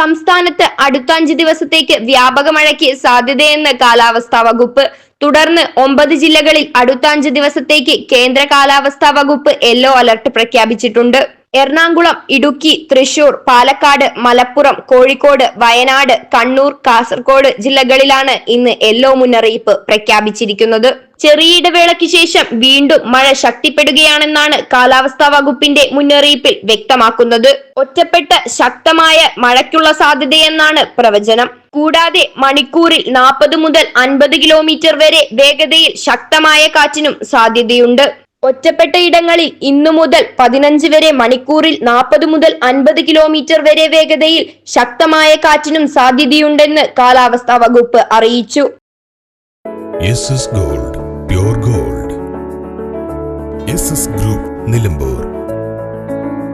സംസ്ഥാനത്ത് അടുത്ത അഞ്ച് ദിവസത്തേക്ക് വ്യാപക മഴയ്ക്ക് സാധ്യതയെന്ന് കാലാവസ്ഥാ വകുപ്പ്. തുടർന്ന് ഒമ്പത് ജില്ലകളിൽ അടുത്ത അഞ്ച് ദിവസത്തേക്ക് കേന്ദ്ര കാലാവസ്ഥാ വകുപ്പ് യെല്ലോ അലർട്ട് പ്രഖ്യാപിച്ചിട്ടുണ്ട്. എറണാകുളം ഇടുക്കി തൃശൂർ പാലക്കാട് മലപ്പുറം കോഴിക്കോട് വയനാട് കണ്ണൂർ കാസർഗോഡ് ജില്ലകളിലാണ് ഇന്ന് യെല്ലോ മുന്നറിയിപ്പ് പ്രഖ്യാപിച്ചിരിക്കുന്നത്. ചെറിയ ഇടവേളയ്ക്ക് ശേഷം വീണ്ടും മഴ ശക്തിപ്പെടുകയാണെന്നാണ് കാലാവസ്ഥാ വകുപ്പിന്റെ മുന്നറിയിപ്പിൽ വ്യക്തമാക്കുന്നത്. ഒറ്റപ്പെട്ട ശക്തമായ മഴയ്ക്കുള്ള സാധ്യതയെന്നാണ് പ്രവചനം. കൂടാതെ മണിക്കൂറിൽ നാൽപ്പത് മുതൽ അൻപത് കിലോമീറ്റർ വരെ വേഗതയിൽ ശക്തമായ കാറ്റിനും സാധ്യതയുണ്ട്. ഒറ്റപ്പെട്ട ഇടങ്ങളിൽ ഇന്നു മുതൽ പതിനഞ്ച് വരെ മണിക്കൂറിൽ നാൽപ്പത് മുതൽ അൻപത് കിലോമീറ്റർ വരെ വേഗതയിൽ ശക്തമായ കാറ്റിനും സാധ്യതയുണ്ടെന്ന് കാലാവസ്ഥാ വകുപ്പ് അറിയിച്ചു. Gold gold group Nilambur